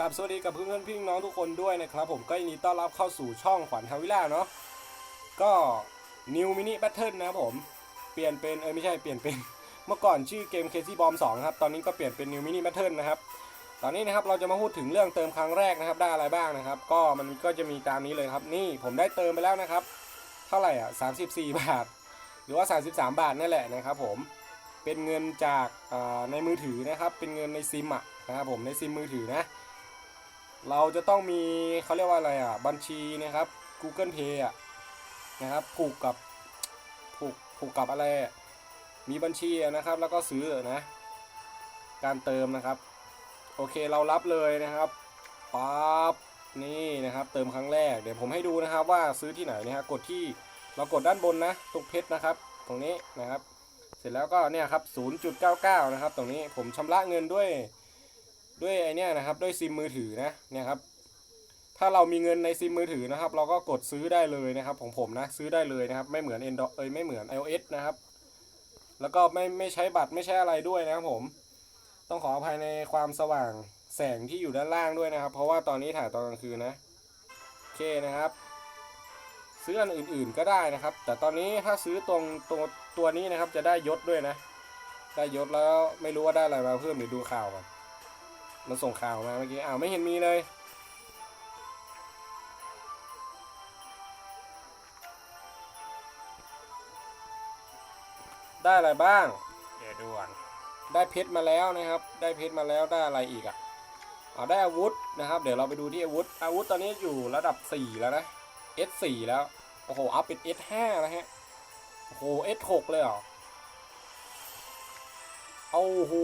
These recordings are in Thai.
กลับสวัสดีกับเพื่อนๆพี่น้องทุกคนด้วยนะครับ ผมก็ยินดีต้อนรับเข้าสู่ช่องขวัญทาวิล่าเนาะก็นิวมินิแบทเทิลนะครับผมเปลี่ยนเป็นเออไม่ใช่เปลี่ยนเป็นเมื่อก่อนชื่อเกม Casey Bomb 2ครับตอนนี้ก็เปลี่ยนเป็นนิวมินิแบทเทิลนะครับตอนนี้นะครับเราจะมาพูดถึงเรื่องเติมครั้งแรกนะครับได้อะไรบ้างนะครับ ก็มันก็จะมีตามนี้เลยครับ นี่ผมได้เติมไปแล้วนะครับ เท่าไหร่อะ34บาท หรือว่า33บาทนั่นแหละนะครับ ผมเป็นเงินจากในมือถือนะครับ เป็นเงินในซิมอะนะครับผมในซิมมือถือนะ เราจะต้องมีเขาเรียกว่าอะไรอะ บัญชีนะครับ Google Pay อะนะครับ ผูกกับผูกผูกกับอะไร มีบัญชีนะครับ แล้วก็ซื้อนะ การเติมนะครับ โอเคเรารับเลยนะครับปั๊บนี่นะครับ เติมครั้งแรกเดี๋ยวผมให้ดูนะครับ ว่าซื้อที่ไหนนะครับกดที่เรากดด้านบนนะตรงเพชรนะครับ ตรงนี้นะครับ เสร็จแล้วก็เนี่ยครับ 0.99 นะครับ ตรงนี้ผมชำระเงินด้วย ด้วยไอเนี้ยนะครับด้วยซิมมือถือนะเนี่ยครับถ้าเรามีเงินในซิมมือถือนะครับ เราก็กดซื้อได้เลยนะครับของผมนะซื้อได้เลยนะครับ ไม่เหมือน Android เอ้ยไม่เหมือน iOS นะครับ แล้วก็ไม่ไม่ใช้บัตรไม่ใช้อะไรด้วยนะครับผม ต้องขออภัยในความสว่างแสงที่อยู่ด้านล่างด้วยนะครับ เพราะว่าตอนนี้ถ่ายตอนกลางคืนนะโอเคนะครับ ซื้ออันอื่นๆก็ได้นะครับ แต่ตอนนี้ถ้าซื้อตรงตัวตัวนี้นะครับจะได้ยศด้วยนะ ได้ยศแล้วไม่รู้ว่าได้อะไรมาเพิ่มเดี๋ยวดูข่าวก่อน มันส่งข่าวมาเมื่อกี้อ้าวไม่เห็นมีเลย ได้อะไรบ้าง เดี๋ยวดูก่อนได้เพชรมาแล้วนะครับ ได้เพชรมาแล้วได้อะไรอีกอะอ๋อได้อาวุธนะครับ เดี๋ยวเราไปดูที่อาวุธ อาวุธตอนนี้อยู่ระดับ 4 แล้วนะ S4 แล้ว โอ้โห อัพเป็น S5 แล้วฮะ โอ้โห S6 เลยเหรอ เอาโห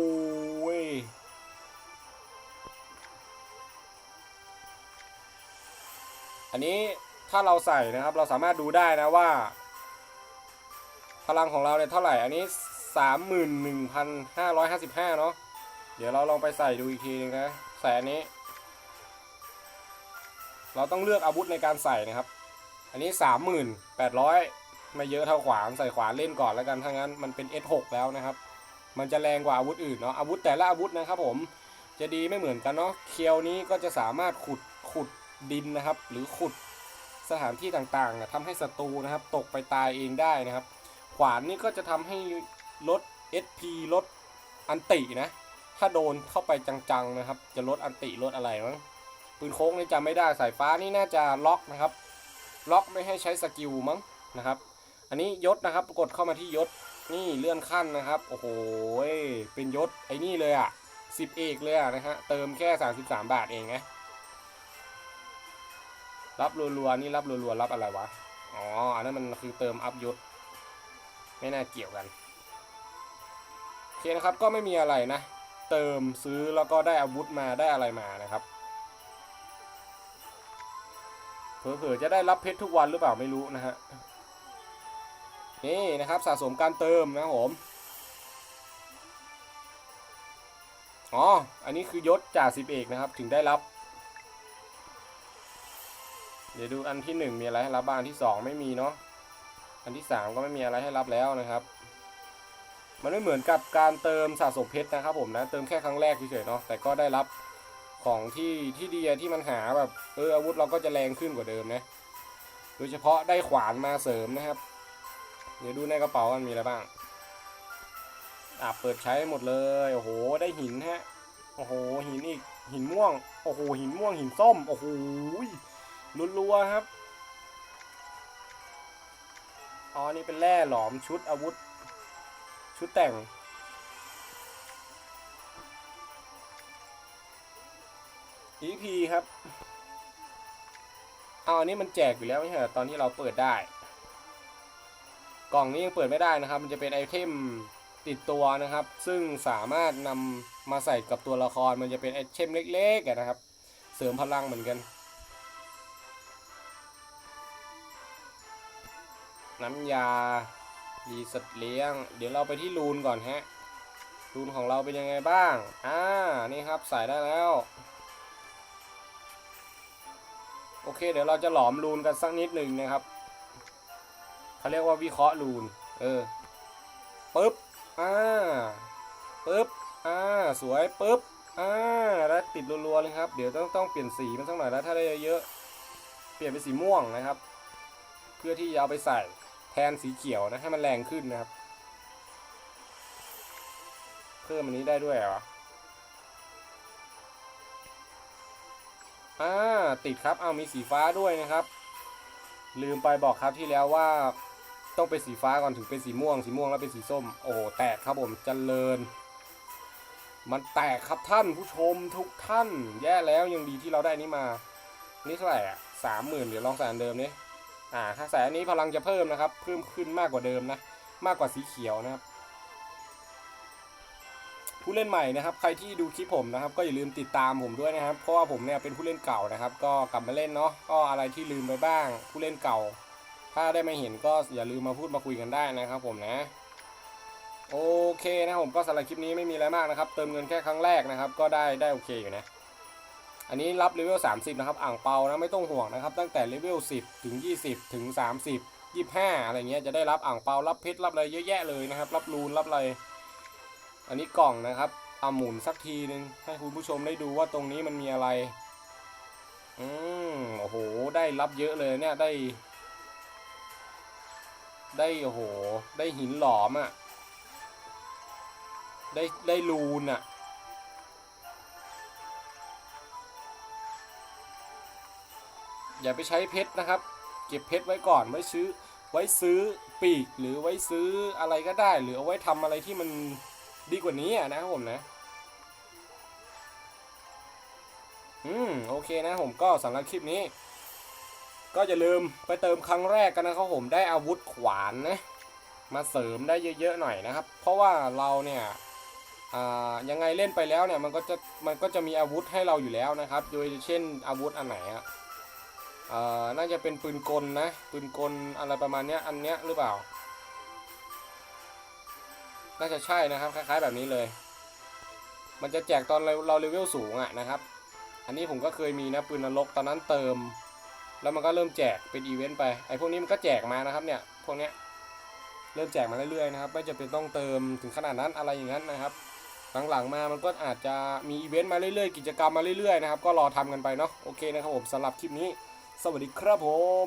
อันนี้ถ้าเราใส่นะครับเราสามารถดูได้นะว่า พลังของเราเนี่ยเท่าไหร่อันนี้ 31,555 เนาะเดี๋ยวเราลองไปใส่ดูอีกทีนึงนะใส่อันนี้ เราต้องเลือกอาวุธในการใส่นะครับ อันนี้ 3,800 ไม่เยอะเท่าขวานใส่ขวานเล่นก่อนแล้วกันถ้างั้นมันเป็น S6 แล้วนะครับ มันจะแรงกว่าอาวุธอื่นเนาะอาวุธแต่ละอาวุธนะครับผมจะดีไม่เหมือนกันเนาะเคียวนี้ก็จะสามารถขุด ดินนะครับ หรือขุดสถานที่ต่างๆนะทำให้ศัตรูนะครับ ตกไปตายเองได้นะครับ ขวานนี่ก็จะทำให้ลด SP ลดอันตินะ ถ้าโดนเข้าไปจังๆนะครับ จะลดอันติลดอะไรมั้งปืนโค้งนี่จำไม่ได้สายฟ้านี่น่าจะล็อกนะครับ ล็อกไม่ให้ใช้สกิลมั้งนะครับ อันนี้ยศนะครับกดเข้ามาที่ยศนี่เลื่อนขั้นนะครับ โอ้โหเป็นยศไอ้นี่เลยอะ่ะสิบเอกเลยอะนะฮะเติมแค่ 33 บาทเองนะ รับรัวๆนี่รับรัวๆรับอะไรวะ อ๋อ อันนั้นมันคือเติมอัพยศ ไม่น่าเกี่ยวกัน โอเคนะครับ ก็ไม่มีอะไรนะ เติมซื้อแล้วก็ได้อาวุธมาได้อะไรมานะครับ เผลอๆจะได้รับเพชรทุกวันหรือเปล่าไม่รู้นะฮะ นี่นะครับสะสมการเติมนะผม อ๋อ อันนี้คือยศจ่าสิบเอกนะครับ ถึงได้รับ เดี๋ยวดูอันที่หนึ่งมีอะไรให้รับบ้างอันที่สองไม่มีเนาะอันที่สามก็ไม่มีอะไรให้รับแล้วนะครับ มันไม่เหมือนกับการเติมสะสมเพชรนะครับผมนะเติมแค่ครั้งแรกเฉยๆเนาะแต่ก็ได้รับของที่ที่ดีที่มันหาแบบเอออาวุธเราก็จะแรงขึ้นกว่าเดิมนะโดยเฉพาะได้ขวานมาเสริมนะครับ เดี๋ยวดูในกระเป๋ามันมีอะไรบ้างอะเปิดใช้หมดเลยโอ้โหได้หินฮะโอ้โหหินอีกหินม่วงโอ้โหหินม่วงหินส้มโอ้โห รัวๆครับ อ๋อ นี่เป็นแร่หลอมชุดอาวุธ ชุดแต่ง EP ครับเอาอันนี้มันแจกอยู่แล้วไม่ใช่เหรอตอนที่เราเปิดได้ กล่องนี้ยังเปิดไม่ได้นะครับ มันจะเป็นไอเทมติดตัวนะครับ ซึ่งสามารถนำมาใส่กับตัวละครมันจะเป็นไอเทมเล็กๆนะครับ เสริมพลังเหมือนกัน น้ำยาดีสัตว์เลี้ยง เดี๋ยวเราไปที่รูนก่อนฮะ รูนของเราเป็นยังไงบ้าง อ่า นี่ครับใส่ได้แล้ว โอเค เดี๋ยวเราจะหลอมรูนกันสักนิดหนึ่งนะครับ เขาเรียกว่าวิเคราะห์รูน เออ ปึ๊บ อ่า ปึ๊บ อ่า สวย ปึ๊บ อ่า แล้วติดรัวๆเลยครับ เดี๋ยวต้องต้องเปลี่ยนสีมันสักหน่อยแล้วถ้าได้เยอะ เปลี่ยนเป็นสีม่วงนะครับ เพื่อที่จะเอาไปใส่ แทนสีเขียวนะให้มันแรงขึ้นนะครับ เพิ่มอันนี้ได้ด้วยเหรออ่าติดครับเอามีสีฟ้าด้วยนะครับ ลืมไปบอกครับที่แล้วว่าต้องเป็นสีฟ้าก่อนถึงเป็นสีม่วง สีม่วงแล้วเป็นสีส้ม โอ้แตกครับผมเจริญ มันแตกครับท่านผู้ชมทุกท่าน แย่แล้วยังดีที่เราได้นี้มา นี่เท่าไหร่อะสามหมื่นเดี๋ยวลองใส่อันเดิมนี่ อ่าถ้าใส่อันนี้พลังจะเพิ่มนะครับ เพิ่มขึ้นมากกว่าเดิมนะ มากกว่าสีเขียวนะครับ ผู้เล่นใหม่นะครับ ใครที่ดูคลิปผมนะครับ ก็อย่าลืมติดตามผมด้วยนะครับ เพราะว่าผมเนี่ยเป็นผู้เล่นเก่านะครับ ก็กลับมาเล่นเนาะ ก็อะไรที่ลืมไปบ้าง ผู้เล่นเก่า ถ้าได้มาเห็นก็อย่าลืมมาพูดมาคุยกันได้นะครับ ผมนะโอเคนะผมก็สำหรับคลิปนี้ไม่มีอะไรมากนะครับ เติมเงินแค่ครั้งแรกนะครับ ก็ได้ได้โอเคอยู่นะ อันนี้รับเลเวล30 นะครับ อ่างเปานะไม่ต้องห่วงนะครับ ตั้งแต่เลเวล10 ถึง 20 ถึง 30 25 อะไรเงี้ยจะได้รับอ่างเปารับเพชรรับอะไรเยอะแยะเลยนะครับ รับรูนรับอะไร อันนี้กล่องนะครับเอาหมุนสักทีนึงให้คุณผู้ชมได้ดูว่าตรงนี้มันมีอะไร อืมโอ้โห ได้รับเยอะเลยเนี่ยได้ ได้โอ้โห ได้หินหลอมอะ่ะ ได้ได้รูนอะ่ะ อย่าไปใช้เพชรนะครับ เก็บเพชรไว้ก่อนไว้ซื้อ ไว้ซื้อปีกหรือไว้ซื้ออะไรก็ได้ หรือเอาไว้ทำอะไรที่มันดีกว่านี้นะครับผมนะ อืมโอเคนะผมก็สำหรับคลิปนี้ ก็อย่าลืมไปเติมครั้งแรกกันนะครับผมได้อาวุธขวานนะมาเสริมได้เยอะๆหน่อยนะครับ เพราะว่าเราเนี่ยยังไงเล่นไปแล้วเนี่ยมันก็จะมันก็จะมีอาวุธให้เราอยู่แล้วนะครับ โดยเช่นอาวุธอันไหนอะ อ่าน่าจะเป็นปืนกลนะ ปืนกลอะไรประมาณเนี้ย อันเนี้ยหรือเปล่า น่าจะใช่นะครับ คล้ายๆแบบนี้เลย มันจะแจกตอนเราเราเลเวลสูงอะนะครับ อันนี้ผมก็เคยมีนะปืนนรกตอนนั้นเติม แล้วมันก็เริ่มแจกเป็นอีเวนต์ไป ไอ้พวกนี้มันก็แจกมานะครับเนี่ย พวกเนี้ย เริ่มแจกมาเรื่อยๆนะครับ ไม่จะเป็นต้องเติมถึงขนาดนั้นอะไรอย่างนั้นนะครับ หลังๆมา มันก็อาจจะมีอีเวนต์มาเรื่อยๆ กิจกรรมมาเรื่อยๆนะครับ ก็รอทำกันไปเนาะ โอเคนะครับผมสำหรับคลิปนี้ สวัสดีครับผม